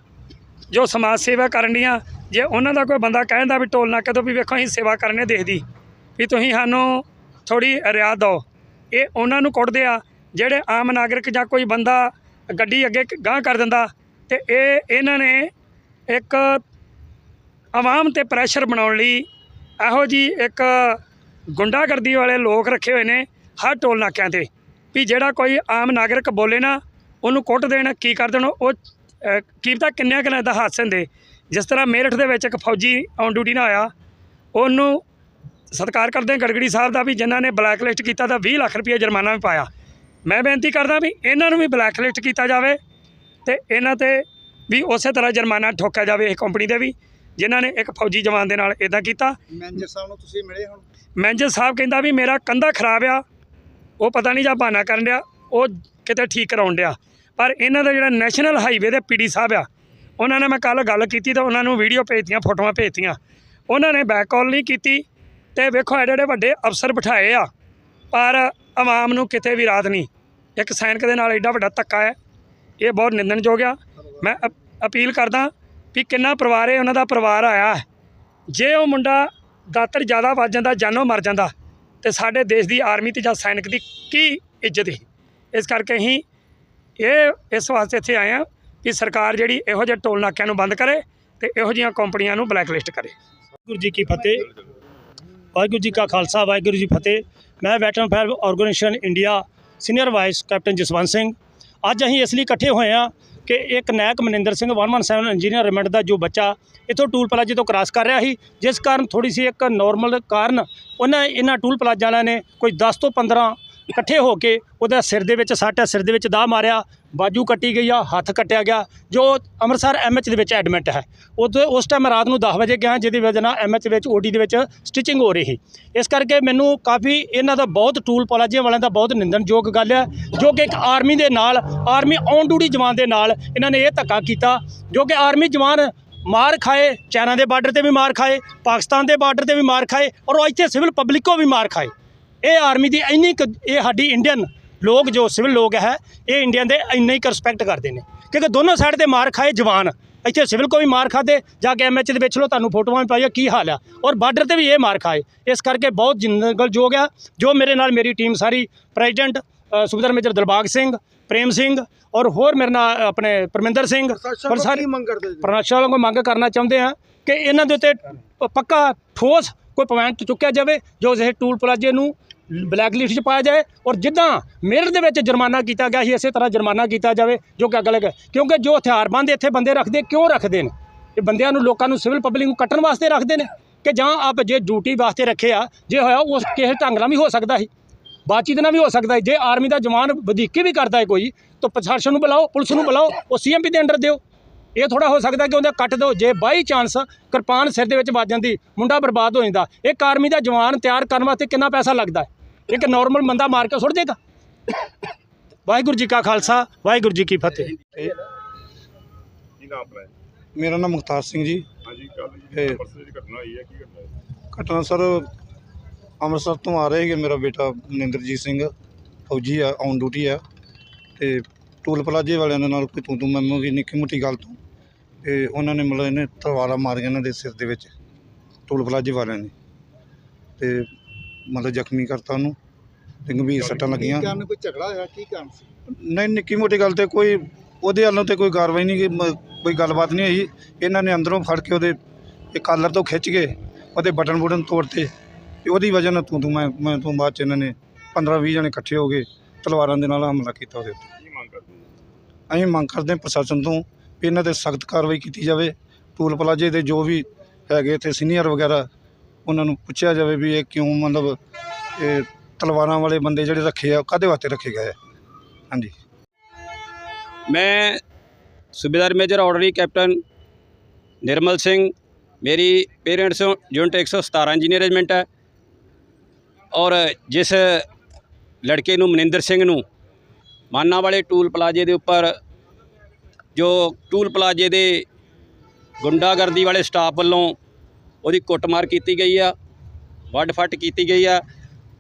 ਜੋ ਸਮਾਜ ਸੇਵਾ ਕਰਨ ਡੀਆਂ ਜੇ ਉਹਨਾਂ ਦਾ ਕੋਈ ਬੰਦਾ ਕਹਿੰਦਾ ਵੀ ਟੋਲ ਨਾਕੇ ਤੋਂ ਵੀ ਵੇਖੋ, ਅਸੀਂ ਸੇਵਾ ਕਰਨੇ ਦੇਖਦੀ ਵੀ ਤੁਸੀਂ ਸਾਨੂੰ ਥੋੜੀ ਰਿਆਤ ਦਿਓ। ਇਹ ਉਹਨਾਂ ਨੂੰ ਕੁੱਟਦੇ ਆ, ਜਿਹੜੇ ਆਮ ਨਾਗਰਿਕ ਜਾਂ ਕੋਈ ਬੰਦਾ ਗੱਡੀ ਅੱਗੇ ਗਾਂਹ ਕਰ ਦਿੰਦਾ ਤੇ ਇਹ, ਇਹਨਾਂ ਨੇ ਇੱਕ ਆਵਾਮ ਤੇ ਪ੍ਰੈਸ਼ਰ ਬਣਾਉਣ ਲਈ ਇਹੋ ਜੀ ਇੱਕ ਗੁੰਡਾਗਰਦੀ ਵਾਲੇ ਲੋਕ ਰੱਖੇ ਹੋਏ ਨੇ ਹਰ ਟੋਲ ਨਾਕਿਆਂ ਤੇ। ਵੀ ਜਿਹੜਾ ਕੋਈ ਆਮ ਨਾਗਰਿਕ ਬੋਲੇ ਨਾ, ਉਹਨੂੰ ਕੁੱਟ ਦੇਣ, ਕੀ ਕਰ ਦੇਣ, ਉਹ ਕੀਮਤਾਂ ਕੀ ਕਿੰਨਿਆਂ ਕਿੰਨਾ ਦਾ ਹਾਦਸੇ ਦੇ ਜਿਸ ਤਰ੍ਹਾਂ ਮੇਰਠ ਦੇ ਵਿੱਚ ਇੱਕ ਫੌਜੀ ਔਨ ਡਿਊਟੀ ਨਾਲ ਆਇਆ ਉਹਨੂੰ ਸਤਿਕਾਰ ਕਰਦੇ ਹਾਂ ਗੜਗੜੀ ਸਾਹਿਬ ਦਾ ਵੀ ਜਿਨ੍ਹਾਂ ਨੇ ਬਲੈਕ ਲਿਸਟ ਕੀਤਾ ਤਾਂ 20 ਲੱਖ ਰੁਪਏ ਜੁਰਮਾਨਾ ਵੀ ਪਾਇਆ। ਮੈਂ ਬੇਨਤੀ ਕਰਦਾ ਵੀ ਇਹਨਾਂ ਨੂੰ ਵੀ ਬਲੈਕ ਲਿਸਟ ਕੀਤਾ ਜਾਵੇ ਤੇ ਇਹਨਾਂ ਤੇ ਵੀ ਉਸੇ ਤਰ੍ਹਾਂ ਜੁਰਮਾਨਾ ਠੋਕਿਆ ਜਾਵੇ ਇਹ ਕੰਪਨੀ ਦੇ ਵੀ ਜਿਨ੍ਹਾਂ ਨੇ ਇੱਕ ਫੌਜੀ ਜਵਾਨ ਦੇ ਨਾਲ ਇਦਾਂ ਕੀਤਾ। ਮੈਨੇਜਰ ਸਾਹਿਬ ਨੂੰ ਤੁਸੀਂ ਮਿਲੇ ਹੁਣ? ਮੈਨੇਜਰ ਸਾਹਿਬ ਕਹਿੰਦਾ ਵੀ ਮੇਰਾ ਕੰਧਾ ਖਰਾਬ ਆ ਉਹ ਪਤਾ ਨਹੀਂ ਜਾਂ ਬਹਾਨਾ ਕਰਨ ਡਿਆ ਉਹ ਕਿਤੇ ਠੀਕ ਕਰਾਉਣ ਡਿਆ। ਪਰ ਇਹਨਾਂ ਦਾ ਜਿਹੜਾ ਨੈਸ਼ਨਲ ਹਾਈਵੇ ਦੇ ਪੀਡੀ ਸਾਹਿਬ ਆ ਉਹਨਾਂ ਨੇ ਮੈਂ ਕੱਲ ਗੱਲ ਕੀਤੀ ਤਾਂ ਉਹਨਾਂ ਨੂੰ ਵੀਡੀਓ ਭੇਜਤੀਆਂ, ਫੋਟੋਆਂ ਭੇਜਤੀਆਂ। ਉਹਨਾਂ ਨੇ ਬੈਕ ਕਾਲ ਨਹੀਂ ਕੀਤੀ ਤੇ ਵੇਖੋ ਐਡੇ ਐਡੇ ਵੱਡੇ ਅਫਸਰ ਬਿਠਾਏ ਆ, ਪਰ ਆਵਾਮ ਨੂੰ ਕਿਤੇ ਵੀ ਰਾਤ ਨਹੀਂ। ਇੱਕ ਸੈਨਿਕ ਦੇ ਨਾਲ ਐਡਾ ਵੱਡਾ ਧੱਕਾ ਹੈ, ਇਹ ਬਹੁਤ ਨਿੰਦਣਯੋਗ ਆ। ਮੈਂ ਅਪ- ਅਪੀਲ ਕਰਦਾ ਵੀ ਕਿੰਨਾ ਪਰਿਵਾਰ ਹੈ, ਉਹਨਾਂ ਦਾ ਪਰਿਵਾਰ ਆਇਆ ਜੇ ਉਹ ਮੁੰਡਾ ਦਾਤਰ ਜ਼ਿਆਦਾ ਵੱਜ ਜਾਂਦਾ, ਜਾਨੋਂ ਮਰ ਜਾਂਦਾ, ਤੇ ਸਾਡੇ ਦੇਸ਼ ਦੀ ਆਰਮੀ ਤੇ ਜਾਂ ਸੈਨਿਕ ਦੀ ਕੀ ਇੱਜ਼ਤ ਹੈ ਇਸ ਕਰਕੇ ਅਸੀਂ ਇਹ, ਇਸ ਵਾਸਤੇ ਇੱਥੇ ਆਏ ਆ ਕਿ ਸਰਕਾਰ ਜਿਹੜੀ ਇਹੋ ਜਿਹੇ ਟੋਲ ਨਾਕਿਆਂ ਨੂੰ ਬੰਦ ਕਰੇ ਤੇ ਇਹੋ ਜਿਹੀਆਂ ਕੰਪਨੀਆਂ ਨੂੰ ਬਲੈਕਲਿਸਟ ਕਰੇ। ਵਾਹਿਗੁਰੂ ਜੀ ਕੀ ਫਤਿਹ। ਵਾਹਿਗੁਰੂ ਜੀ ਕਾ ਖਾਲਸਾ, ਵਾਹਿਗੁਰੂ ਜੀ ਫਤਿਹ। ਮੈਂ veteran fire organisation India senior vice captain Jaswant Singh. ਅੱਜ ਅਸੀਂ ਇਸ ਲਈ ਇਕੱਠੇ ਹੋਏ ਹਾਂ ਕਿ ਇੱਕ ਨਾਇਕ ਮਨਿੰਦਰ ਸਿੰਘ 117 ਇੰਜੀਨੀਅਰ ਰਿਮੈਂਡ ਦਾ ਜੋ ਬੱਚਾ ਇੱਥੋਂ ਟੂਲ ਪਲਾਜ਼ੇ ਤੋਂ ਕ੍ਰਾਸ ਕਰ ਰਿਹਾ ਸੀ, ਜਿਸ ਕਾਰਨ ਥੋੜੀ ਸੀ ਇੱਕ ਨਾਰਮਲ ਕਾਰਨ, ਉਹਨਾਂ ਇਹਨਾਂ ਟੂਲ ਪਲਾਜ਼ਾ ਵਾਲਿਆਂ ਨੇ ਕੋਈ 10 ਤੋਂ 15 ਇਕੱਠੇ ਹੋ ਕੇ ਉਹਦਾ ਸਿਰ ਦੇ ਵਿੱਚ ਸੱਟ, ਸਿਰ ਦੇ ਵਿੱਚ ਦਾਅ ਮਾਰਿਆ। ਬਾਜੂ ਕੱਟੀ ਗਈ ਆ, ਹੱਥ ਕੱਟਿਆ ਗਿਆ, ਜੋ ਅੰਮ੍ਰਿਤਸਰ ਐਮਐਚ ਦੇ ਵਿੱਚ ਐਡਮਿਟ ਹੈ। ਉਦੋਂ, ਉਸ ਟਾਈਮ ਰਾਤ ਨੂੰ 10 ਵਜੇ ਗਿਆ, ਜਿਹਦੀ ਵਜ੍ਹਾ ਨਾਲ ਐਮਐਚ ਵਿੱਚ ਓਡੀ ਦੇ ਵਿੱਚ ਸਟਿਚਿੰਗ ਹੋ ਰਹੀ ਸੀ। ਇਸ ਕਰਕੇ ਮੈਨੂੰ ਕਾਫੀ ਇਹਨਾਂ ਦਾ ਬਹੁਤ ਟੂਲ ਪਲਾਜੇ ਵਾਲਿਆਂ ਦਾ ਬਹੁਤ ਨਿੰਦਣਯੋਗ ਗੱਲ ਹੈ ਜੋ ਕਿ ਇੱਕ ਆਰਮੀ ਦੇ ਨਾਲ ਆਰਮੀ ਔਨ ਡਿਊਟੀ ਜਵਾਨ ਦੇ ਨਾਲ ਇਹਨਾਂ ਨੇ ਇਹ ਧੱਕਾ ਕੀਤਾ, ਜੋ ਕਿ ਆਰਮੀ ਜਵਾਨ ਮਾਰ ਖਾਏ ਚਾਈਨਾ ਦੇ ਬਾਰਡਰ ਤੇ ਵੀ ਮਾਰ ਖਾਏ, ਪਾਕਿਸਤਾਨ ਦੇ ਬਾਰਡਰ ਤੇ ਵੀ ਮਾਰ ਖਾਏ, ਔਰ ਉਹ ਇੱਥੇ ਸਿਵਲ ਪਬਲਿਕ ਕੋ ਵੀ ਮਾਰ ਖਾਏ। ਇਹ ਆਰਮੀ ਦੀ ਇੰਨੀ ਕੁ- ਇਹ ਸਾਡੀ ਇੰਡੀਅਨ ਲੋਕ ਜੋ ਸਿਵਲ ਲੋਕ ਹੈ ਇਹ ਇੰਡੀਅਨ ਦੇ ਇੰਨਾ ਹੀ ਰਿਸਪੈਕਟ ਕਰਦੇ ਨੇ। ਕਿਉਂਕਿ ਦੋਨੋਂ ਸਾਈਡ ਤੇ ਮਾਰ ਖਾਏ ਜਵਾਨ। ਇੱਥੇ ਸਿਵਲ ਕੋ ਵੀ ਮਾਰ ਖਾਦੇ ਜਾ ਕੇ ਐਮਐਚ ਦੇ ਵਿੱਚ ਲੋ ਤੁਹਾਨੂੰ ਫੋਟੋਆਂ ਵੀ ਪਾਈਆਂ ਕੀ ਹਾਲ ਆ। ਔਰ ਬਾਰਡਰ ਤੇ ਵੀ ਇਹ ਮਾਰ ਖਾਏ। ਇਸ ਕਰਕੇ ਬਹੁਤ ਜਿੰਦਗਲਯੋਗ ਆ। ਜੋ ਮੇਰੇ ਨਾਲ ਮੇਰੀ ਟੀਮ ਸਾਰੀ ਪ੍ਰੈਜ਼ੀਡੈਂਟ ਸੁਬੇਦਾਰ ਮੇਜਰ ਦਿਲਬਾਗ ਸਿੰਘ ਪ੍ਰੇਮ ਸਿੰਘ ਔਰ ਹੋਰ ਮੇਰੇ ਨਾਲ ਆਪਣੇ ਪਰਮਿੰਦਰ ਸਿੰਘ ਪਰ ਸਾਰੇ ਕੀ ਮੰਗ ਕਰਦੇ ਜੀ? ਪ੍ਰਸ਼ਾਸਨ ਵੱਲੋਂ ਮੰਗ ਕਰਨਾ ਚਾਹੁੰਦੇ ਹਾਂ ਕਿ ਇਹਨਾਂ ਦੇ ਉੱਤੇ ਪੱਕਾ ਠੋਸ ਕੋਈ ਪੁਆਇੰਟ ਚੁੱਕਿਆ ਜਾਵੇ ਜੋ ਇਹ ਟੂਲ ਪਲਾਜੇ ਨੂੰ ਬਲੈਕ ਲਿਸਟ 'ਚ ਪਾਇਆ ਜਾਏ ਔਰ ਜਿੱਦਾਂ ਮੇਰਠ ਦੇ ਵਿੱਚ ਜੁਰਮਾਨਾ ਕੀਤਾ ਗਿਆ ਸੀ, ਇਸੇ ਤਰ੍ਹਾਂ ਜੁਰਮਾਨਾ ਕੀਤਾ ਜਾਵੇ, ਜੋ ਕਿ ਅਗਲੇ ਕਿਉਂਕਿ ਜੋ ਹਥਿਆਰਬੰਦ ਇੱਥੇ ਬੰਦੇ ਰੱਖਦੇ, ਕਿਉਂ ਰੱਖਦੇ ਨੇ? ਇਹ ਬੰਦਿਆਂ ਨੂੰ ਲੋਕਾਂ ਨੂੰ ਸਿਵਲ ਪਬਲਿਕ ਨੂੰ ਕੱਟਣ ਵਾਸਤੇ ਰੱਖਦੇ ਨੇ ਕਿ ਜਾਂ ਆਪ ਜੇ ਡਿਊਟੀ ਵਾਸਤੇ ਰੱਖੇ ਆ, ਜੇ ਹੋਇਆ ਉਸ ਕਿਸੇ ਢੰਗ ਨਾਲ ਵੀ ਹੋ ਸਕਦਾ ਸੀ, ਬਾਤਚੀਤ ਨਾਲ ਵੀ ਹੋ ਸਕਦਾ ਹੈ ਜੇ ਆਰਮੀ ਦਾ ਜਵਾਨ ਵਧੀਕੀ ਵੀ ਕਰਦਾ ਹੈ ਕੋਈ, ਤਾਂ ਪ੍ਰਸ਼ਾਸਨ ਨੂੰ ਬੁਲਾਓ, ਪੁਲਿਸ ਨੂੰ ਬੁਲਾਓ, ਉਹ ਸੀਐਮਪੀ ਦੇ ਅੰਡਰ ਦਿਓ। ਇਹ ਥੋੜਾ ਹੋ ਸਕਦਾ ਕਿ ਉਹਦਾ ਕੱਟ ਦਿਓ ਜੇ ਬਾਈ ਚਾਂਸ ਕਿਰਪਾਨ ਸਿਰ ਦੇ ਵਿੱਚ ਵੱਜ ਜਾਂਦੀ ਮੁੰਡਾ ਬਰਬਾਦ ਹੋ ਜਾਂਦਾ। ਇੱਕ ਆਰਮੀ ਦਾ ਜਵਾਨ ਤਿਆਰ ਕਰਨ ਵਾਸਤੇ ਕਿੰਨਾ ਪੈਸਾ ਲੱਗਦਾ ਇੱਕ ਨਾਰਮਲ ਬੰਦਾ ਮਾਰ ਕੇ ਸੁੱਟ ਦੇਗਾ? ਵਾਹਿਗੁਰੂ ਜੀ ਕਾ ਖਾਲਸਾ ਵਾਹਿਗੁਰੂ ਜੀ ਕੀ ਫਤਿਹ? ਮੇਰਾ ਨਾਮ ਮੁਖਤਾਰ ਸਿੰਘ ਜੀ। ਹਾਂਜੀ ਘਟਨਾ ਹੋਈ ਹੈ ਕੀ ਘਟਨਾ ਹੈ? ਘਟਨਾ ਸਰ ਅੰਮ੍ਰਿਤਸਰ ਤੋਂ ਆ ਰਹੇ ਕਿ ਮੇਰਾ ਬੇਟਾ ਮਨਿੰਦਰਜੀਤ ਸਿੰਘ। ਫੌਜੀ ਆ ਔਨ ਡਿਊਟੀ ਆ। ਤੇ ਟੂਲ ਪਲਾਜੇ ਵਾਲਿਆਂ ਦੇ ਨਾਲ ਕੋਈ ਤੂੰ ਤੂੰ ਮੈਂ ਦੀ ਨਿੱਕੀ ਮੁੱਟੀ ਗੱਲ ਤੋਂ ਤੇ ਉਹਨਾਂ ਨੇ ਮਤਲਬ ਇਹਨੇ ਤਲਵਾਰਾਂ ਮਾਰੀਆਂ ਇਹਨਾਂ ਦੇ ਸਿਰ ਦੇ ਵਿੱਚ ਟੂਲ ਪਲਾਜੇ ਵਾਲਿਆਂ ਨੇ। ਤੇ ਮਤਲਬ ਜ਼ਖਮੀ ਕਰਤਾ ਉਹਨੂੰ ਤੇ ਗੰਭੀਰ ਸੱਟਾਂ ਲੱਗੀਆਂ। ਕੀ ਕਾਰਨ ਕੋਈ ਝਗੜਾ ਹੋਇਆ? ਕੀ ਕਾਰਨ ਸੀ? ਨਹੀਂ ਨਿੱਕੀ ਮੋਟੀ ਗੱਲ ਤੇ ਕੋਈ ਉਹਦੇ ਵੱਲੋਂ ਤੇ ਕੋਈ ਕਾਰਵਾਈ ਨਹੀਂ ਗੀ, ਕੋਈ ਗੱਲਬਾਤ ਨਹੀਂ ਹੋਈ। ਇਹਨਾਂ ਨੇ ਅੰਦਰੋਂ ਫੜ ਕੇ ਉਹਦੇ ਇਹ ਕਾਲਰ ਤੋਂ ਖਿੱਚ ਕੇ ਉਹਦੇ ਬਟਨ ਬੁਟਨ ਤੋੜਤੇ। ਤੇ ਉਹਦੀ ਵਜ੍ਹਾ ਨਾਲ ਤੂੰ ਤੂੰ ਮੈਂ ਮੈਂ ਤੋਂ ਬਾਅਦ ਚ ਇਹਨਾਂ ਨੇ 15 20 ਜਣੇ ਇਕੱਠੇ ਹੋ ਗਏ ਤਲਵਾਰਾਂ ਦੇ ਨਾਲ ਹਮਲਾ ਕੀਤਾ ਉਹਦੇ ਉੱਤੇ। ਕੀ ਮੰਗ ਕਰਦੇ ਹੋ? ਅਸੀਂ ਮੰਗ ਕਰਦੇ ਹਾਂ ਪ੍ਰਸ਼ਾਸਨ ਤੋਂ ਇਹਨਾਂ ਤੇ ਸਖਤ ਕਾਰਵਾਈ ਕੀਤੀ ਜਾਵੇ। ਟੂਲ ਪਲਾਜੇ ਦੇ ਜੋ ਵੀ ਹੈਗੇ ਇੱਥੇ ਸੀਨੀਅਰ ਵਗੈਰਾ, ਉਹਨਾਂ ਨੂੰ ਪੁੱਛਿਆ ਜਾਵੇ ਵੀ ਇਹ ਕਿਉਂ ਮਤਲਬ ਇਹ ਤਲਵਾਰਾਂ ਵਾਲੇ ਬੰਦੇ ਜਿਹੜੇ ਰੱਖੇ ਆ, ਉਹ ਕਾਹਦੇ ਵਾਸਤੇ ਰੱਖੇ ਗਏ ਆ? ਹਾਂਜੀ। ਮੈਂ Subedar major orderly captain Nirmal Singh, ਮੇਰੀ ਪੇਰੈਂਟਸ ਯੂਨਿਟ 117 ਇੰਜੀਨੀਅਰ ਰੈਜੀਮੈਂਟ ਹੈ ਔਰ ਜਿਸ ਲੜਕੇ ਨੂੰ ਮਨਿੰਦਰ ਸਿੰਘ ਨੂੰ ਮਾਨਾ ਵਾਲੇ ਟੂਲ ਪਲਾਜੇ ਦੇ ਉੱਪਰ ਜੋ ਟੂਲ ਪਲਾਜੇ ਦੇ ਗੁੰਡਾਗਰਦੀ ਵਾਲੇ ਸਟਾਫ ਵੱਲੋਂ ਉਹਦੀ ਕੁੱਟਮਾਰ ਕੀਤੀ ਗਈ ਆ ਵੱਡ ਫੱਟ ਕੀਤੀ ਗਈ ਆ।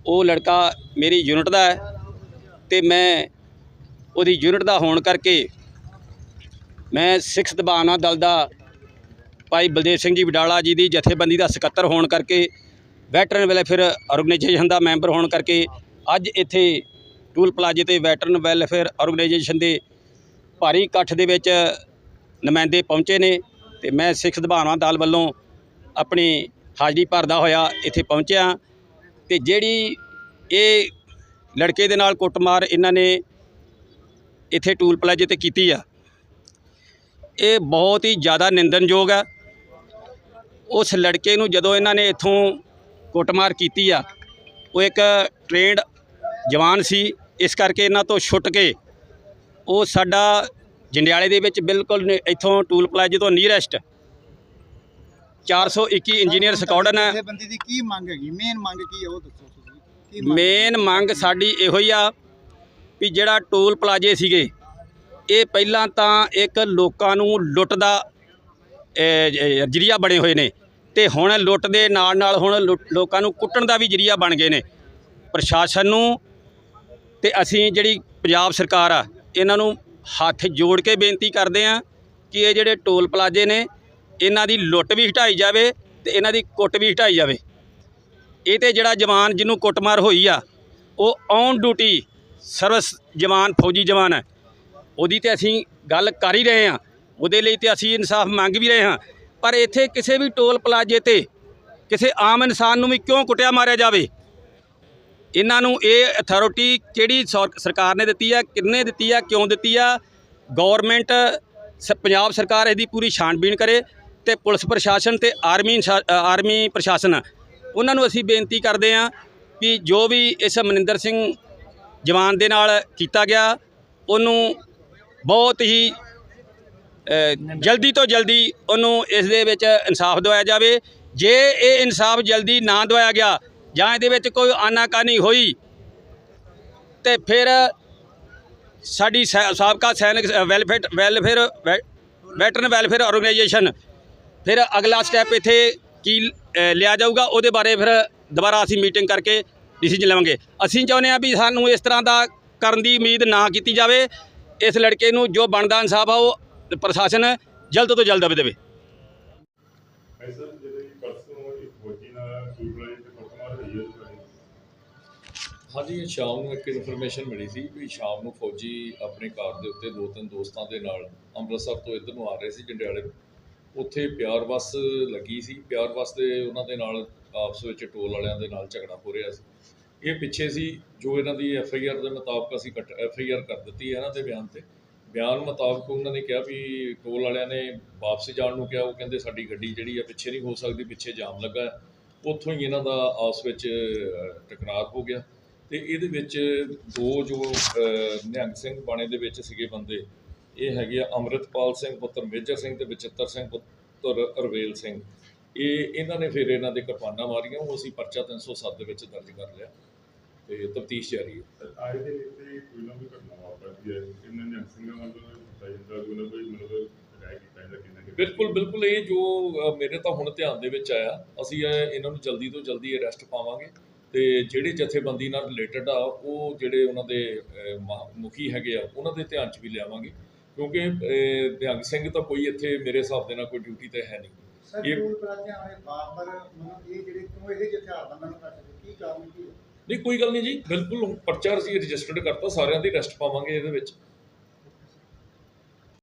ਉਹ ਲੜਕਾ ਮੇਰੀ ਯੂਨਿਟ ਦਾ ਹੈ ਤੇ ਮੈਂ ਉਹਦੀ ਯੂਨਿਟ ਦਾ ਹੋਣ ਕਰਕੇ ਮੈਂ ਸਿੱਖ ਦਬਾਨਾ ਦਲ ਦਾ ਭਾਈ ਬਲਦੇਵ ਸਿੰਘ ਜੀ ਵਡਾਲਾ ਜੀ ਦੀ ਜਥੇਬੰਦੀ ਦਾ ਸਕੱਤਰ ਹੋਣ ਕਰਕੇ, ਵੈਟਰਨ ਵੈਲਫੇਅਰ ਆਰਗੇਨਾਈਜੇਸ਼ਨ ਦਾ ਮੈਂਬਰ ਹੋਣ ਕਰਕੇ, ਅੱਜ ਇੱਥੇ ਟੂਲ ਪਲਾਜੇ ਤੇ ਵੈਟਰਨ ਵੈਲਫੇਅਰ ਆਰਗੇਨਾਈਜੇਸ਼ਨ ਦੇ ਭਾਰੀ ਇਕੱਠ ਦੇ ਵਿੱਚ ਨੁਮਾਇੰਦੇ ਪਹੁੰਚੇ ਨੇ ਤੇ ਮੈਂ ਸਿੱਖ ਦਬਾਨਾ ਦਲ ਵੱਲੋਂ ਆਪਣੀ ਹਾਜ਼ਰੀ ਭਰਦਾ ਹੋਇਆ ਇੱਥੇ ਪਹੁੰਚਿਆ। ਤੇ ਜਿਹੜੀ ਇਹ ਲੜਕੇ ਦੇ ਨਾਲ ਕੁੱਟਮਾਰ ਇਹਨਾਂ ਨੇ ਇੱਥੇ ਟੂਲ ਪਲਾਜੇ ਤੇ ਕੀਤੀ ਆ, ਇਹ ਬਹੁਤ ਹੀ ਜ਼ਿਆਦਾ ਨਿੰਦਨਯੋਗ ਆ। ਉਸ ਲੜਕੇ ਨੂੰ ਜਦੋਂ ਇਹਨਾਂ ਨੇ ਇੱਥੋਂ ਕੁੱਟਮਾਰ ਕੀਤੀ ਆ, ਉਹ ਇੱਕ ਟ੍ਰੇਨਡ ਜਵਾਨ ਸੀ, ਇਸ ਕਰਕੇ ਇਹਨਾਂ ਤੋਂ ਛੁੱਟ ਕੇ ਉਹ ਸਾਡਾ ਜੰਡਿਆਲੇ ਦੇ ਵਿੱਚ ਬਿਲਕੁਲ ਇੱਥੋਂ ਟੂਲ ਪਲਾਜੇ ਤੋਂ ਨੀਅਰੈਸਟ 421 ਇੰਜੀਨੀਅਰ ਸਕਾਡਨ ਹੈ। ਬੰਦੀ ਦੀ ਕੀ ਮੰਗ ਹੈਗੀ? ਮੇਨ ਮੰਗ ਕੀ ਹੈ ਉਹ ਦੱਸੋ ਤੁਸੀਂ। ਕੀ ਮੰਗ ਮੇਨ ਮੰਗ ਸਾਡੀ ਇਹੋ ਹੀ ਆ ਵੀ ਜਿਹੜਾ ਟੋਲ ਪਲਾਜੇ ਸੀਗੇ ਇਹ ਪਹਿਲਾਂ ਤਾਂ ਇੱਕ ਲੋਕਾਂ ਨੂੰ ਲੁੱਟ ਦਾ ਜਰੀਆ ਬਣੇ ਹੋਏ ਨੇ ਤੇ ਹੁਣ ਲੁੱਟ ਦੇ ਨਾਲ ਨਾਲ ਹੁਣ ਲੋਕਾਂ ਨੂੰ ਕੁੱਟਣ ਦਾ ਵੀ ਜਰੀਆ ਬਣ ਗਏ ਨੇ। ਪ੍ਰਸ਼ਾਸਨ ਨੂੰ ਤੇ ਅਸੀਂ ਜਿਹੜੀ ਪੰਜਾਬ ਸਰਕਾਰ ਆ ਇਹਨਾਂ ਨੂੰ ਹੱਥ ਜੋੜ ਕੇ ਬੇਨਤੀ ਕਰਦੇ ਆ ਕਿ ਇਹ ਜਿਹੜੇ ਟੋਲ ਪਲਾਜੇ ਨੇ, ਇਹਨਾਂ ਦੀ ਲੁੱਟ ਵੀ ਹਟਾਈ ਜਾਵੇ ਤੇ ਇਹਨਾਂ ਦੀ ਕੁੱਟ ਵੀ ਹਟਾਈ ਜਾਵੇ। ਇਹ ਤੇ ਜਿਹੜਾ ਜਵਾਨ ਜਿਹਨੂੰ ਕੁੱਟਮਾਰ ਹੋਈ ਆ, ਉਹ ਔਨ ਡਿਊਟੀ ਸਰਵਿਸ ਜਵਾਨ, ਫੌਜੀ ਜਵਾਨ ਹੈ। ਉਹਦੀ ਤੇ ਅਸੀਂ ਗੱਲ ਕਰ ਹੀ ਰਹੇ ਹਾਂ। ਉਹਦੇ ਲਈ ਤੇ ਅਸੀਂ ਇਨਸਾਫ ਮੰਗ ਵੀ ਰਹੇ ਹਾਂ। ਪਰ ਇੱਥੇ ਕਿਸੇ ਵੀ ਟੋਲ ਪਲਾਜੇ ਤੇ ਕਿਸੇ ਆਮ ਇਨਸਾਨ ਨੂੰ ਵੀ ਕਿਉਂ ਕੁੱਟਿਆ ਮਾਰਿਆ ਜਾਵੇ? ਇਹਨਾਂ ਨੂੰ ਇਹ ਅਥਾਰਟੀ ਕਿਹੜੀ ਸੌਰ- ਸਰਕਾਰ ਨੇ ਦਿੱਤੀ ਆ ਕਿੰਨੇ ਦਿੱਤੀ ਆ, ਕਿਉਂ ਦਿੱਤੀ ਆ? ਗਵਰਨਮੈਂਟ ਸ- ਪੰਜਾਬ ਸਰਕਾਰ ਇਹਦੀ ਪੂਰੀ ਛਾਣਬੀਣ ਕਰੇ ਤੇ ਪੁਲਿਸ ਪ੍ਰਸ਼ਾਸਨ ਤੇ ਆਰਮੀ ਇਨਸ਼ਾ- ਆਰਮੀ ਪ੍ਰਸ਼ਾਸਨ। ਉਹਨਾਂ ਨੂੰ ਅਸੀਂ ਬੇਨਤੀ ਕਰਦੇ ਹਾਂ ਕਿ ਜੋ ਵੀ ਇਸ ਮਨਿੰਦਰ ਸਿੰਘ ਜਵਾਨ ਦੇ ਨਾਲ ਕੀਤਾ ਗਿਆ, ਉਹਨੂੰ ਬਹੁਤ ਹੀ ਜਲਦੀ ਤੋਂ ਜਲਦੀ ਉਹਨੂੰ ਇਸ ਦੇ ਵਿੱਚ ਇਨਸਾਫ ਦਿਵਾਇਆ ਜਾਵੇ। ਜੇ ਇਹ ਇਨਸਾਫ ਜਲਦੀ ਨਾ ਦਿਵਾਇਆ ਗਿਆ ਜਾਂ ਇਹਦੇ ਵਿੱਚ ਕੋਈ ਆਨਾਕਾਨੀ ਹੋਈ ਤੇ ਫਿਰ ਸਾਡੀ ਸੈ- ਸਾਬਕਾ ਸੈਨਿਕ ਵੈਲਫੇਅਰ ਵੈਲਫੇਅਰ, ਵੈ- ਵੈਟਰਨ ਵੈਲਫੇਅਰ ਆਰਗੇਨਾਈਜੇਸ਼ਨ ਫਿਰ ਅਗਲਾ ਸਟੈਪ ਇੱਥੇ ਕੀ ਲਿਆ ਜਾਊਗਾ, ਉਹਦੇ ਬਾਰੇ ਫਿਰ ਦੁਬਾਰਾ ਅਸੀਂ ਮੀਟਿੰਗ ਕਰਕੇ ਡਿਸੀਜਨ ਲਵਾਂਗੇ। ਅਸੀਂ ਚਾਹੁੰਦੇ ਹਾਂ ਵੀ ਸਾਨੂੰ ਇਸ ਤਰ੍ਹਾਂ ਦਾ ਕਰਨ ਦੀ ਉਮੀਦ ਨਾ ਕੀਤੀ ਜਾਵੇ। ਇਸ ਲੜਕੇ ਨੂੰ ਜੋ ਬਣਦਾ ਇਨਸਾਫ ਆ ਉਹ ਪ੍ਰਸ਼ਾਸਨ ਜਲਦ ਤੋਂ ਜਲਦ ਦੇਵੇ ਦੇਵੇ ਐਸਾ ਜਿਹੜੇ ਪਰਸੋਂ ਇੱਕ ਫੌਜੀ ਨਾਲ ਟੂਲ ਪਲਾਜ਼ੇ ਤੇ ਕੁੱਟਮਾਰ ਹੋਈ ਹੈ ਉਸ ਬਾਰੇ ਹਾਂਜੀ, ਸ਼ਾਮ ਨੂੰ ਇੱਕ ਇਨਫੋਰਮੇਸ਼ਨ ਮਿਲੀ ਸੀ ਵੀ ਸ਼ਾਮ ਨੂੰ ਫੌਜੀ ਆਪਣੇ ਕਾਰ ਦੇ ਉੱਤੇ ਦੋ ਤਿੰਨ ਦੋਸਤਾਂ ਦੇ ਨਾਲ ਅੰਮ੍ਰਿਤਸਰ ਤੋਂ ਇੱਧਰ ਨੂੰ ਆ ਰਹੇ ਸੀ ਜੰਡਿਆਲੇ। ਉੱਥੇ ਪਿਆਰ ਬੱਸ ਲੱਗੀ ਸੀ। ਪਿਆਰ ਬੱਸ ਦੇ ਉਹਨਾਂ ਦੇ ਨਾਲ ਆਪਸ ਵਿੱਚ ਟੋਲ ਵਾਲਿਆਂ ਦੇ ਨਾਲ ਝਗੜਾ ਹੋ ਰਿਹਾ ਸੀ। ਇਹ ਪਿੱਛੇ ਸੀ, ਜੋ ਇਹਨਾਂ ਦੀ ਐਫ ਆਈ ਆਰ ਦੇ ਮੁਤਾਬਕ ਅਸੀਂ ਐਫ ਆਈ ਆਰ ਕਰ ਦਿੱਤੀ ਹੈ ਇਹਨਾਂ ਦੇ ਬਿਆਨ ਤੇ। ਬਿਆਨ ਮੁਤਾਬਕ ਉਹਨਾਂ ਨੇ ਕਿਹਾ ਵੀ ਟੋਲ ਵਾਲਿਆਂ ਨੇ ਵਾਪਸ ਜਾਣ ਨੂੰ ਕਿਹਾ, ਉਹ ਕਹਿੰਦੇ ਸਾਡੀ ਗੱਡੀ ਜਿਹੜੀ ਆ ਪਿੱਛੇ ਨਹੀਂ ਹੋ ਸਕਦੀ, ਪਿੱਛੇ ਜਾਮ ਲੱਗਾ ਉੱਥੋਂ ਹੀ ਇਹਨਾਂ ਦਾ ਆਪਸ ਵਿੱਚ ਟਕਰਾਅ ਹੋ ਗਿਆ। ਤੇ ਇਹਦੇ ਵਿੱਚ ਦੋ ਜੋ ਨਿਹੰਗ ਸਿੰਘ ਬਾਣੇ ਦੇ ਵਿੱਚ ਸੀਗੇ ਬੰਦੇ ਇਹ ਹੈਗੇ ਆ ਅੰਮ੍ਰਿਤਪਾਲ ਸਿੰਘ ਪੁੱਤਰ ਮੇਜਰ ਸਿੰਘ ਤੇ ਬਚਿੱਤਰ ਸਿੰਘ ਪੁੱਤਰ ਅਰਵੇਲ ਸਿੰਘ। ਇਹ ਇਹਨਾਂ ਨੇ ਫਿਰ ਇਹਨਾਂ ਦੇ ਕਿਰਪਾਨਾਂ ਮਾਰੀਆਂ ਉਹ ਅਸੀਂ ਪਰਚਾ 307 ਦੇ ਵਿੱਚ ਦਰਜ ਕਰ ਲਿਆ ਤੇ ਤਫਤੀਸ਼ ਜਾਰੀ ਹੈ। ਤੇ ਆਏ ਦੇ ਵਿੱਚ ਕੋਈ ਨਾ ਕੋਈ ਘਟਨਾ ਵਾਪਰਦੀ ਹੈ ਇਹਨਾਂ ਨੇ ਸਿੰਘਾਂ ਵੱਲੋਂ ਜਾਂਦਾ ਕੋਈ ਨਾ ਕੋਈ ਮਤਲਬ ਬਿਲਕੁਲ ਬਿਲਕੁਲ ਇਹ ਜੋ ਮੇਰੇ ਤਾਂ ਹੁਣ ਧਿਆਨ ਦੇ ਵਿੱਚ ਆਇਆ ਅਸੀਂ ਇਹ- ਇਹਨਾਂ ਨੂੰ ਜਲਦੀ ਤੋਂ ਜਲਦੀ ਅਰੈਸਟ ਪਾਵਾਂਗੇ। ਤੇ ਜਿਹੜੇ ਜਥੇਬੰਦੀ ਨਾਲ ਰਿਲੇਟਡ ਆ ਉਹ ਜਿਹੜੇ ਉਹਨਾਂ ਦੇ ਮੁਖੀ ਹੈਗੇ ਆ ਉਹਨਾਂ ਦੇ ਧਿਆਨ 'ਚ ਵੀ ਲਿਆਵਾਂਗੇ। ਕਿਉਂਕਿ ਨਿਹੰਗ ਸਿੰਘ ਤਾਂ ਕੋਈ ਇੱਥੇ ਮੇਰੇ ਹਿਸਾਬ ਦੇ ਨਾਲ ਕੋਈ ਡਿਊਟੀ ਤੇ ਹੈ ਨਹੀਂ। ਇਹ- ਟੂਲ ਪਲਾਜ਼ਿਆਂ ਵਾਲੇ ਬਾਰ-ਬਾਰ ਮਤਲਬ ਇਹ ਜਿਹੜੇ ਕਿਉਂ ਇਹਦੇ ਜਿਹੇ ਹਥਿਆਰਬੰਦਾਂ ਨੂੰ ਕੱਟਦੇ ਕੀ ਕਾਰਨ ਕੀ ਹੈ? ਨਹੀਂ ਕੋਈ ਗੱਲ ਨਹੀਂ ਜੀ ਬਿਲਕੁਲ ਪਰਚਾ ਅਸੀਂ ਰਜਿਸਟਰਡ ਕਰਤਾ ਸਾਰਿਆਂ ਦੀ ਅਰੈਸਟ ਪਾਵਾਂਗੇ ਇਹਦੇ ਵਿੱਚ।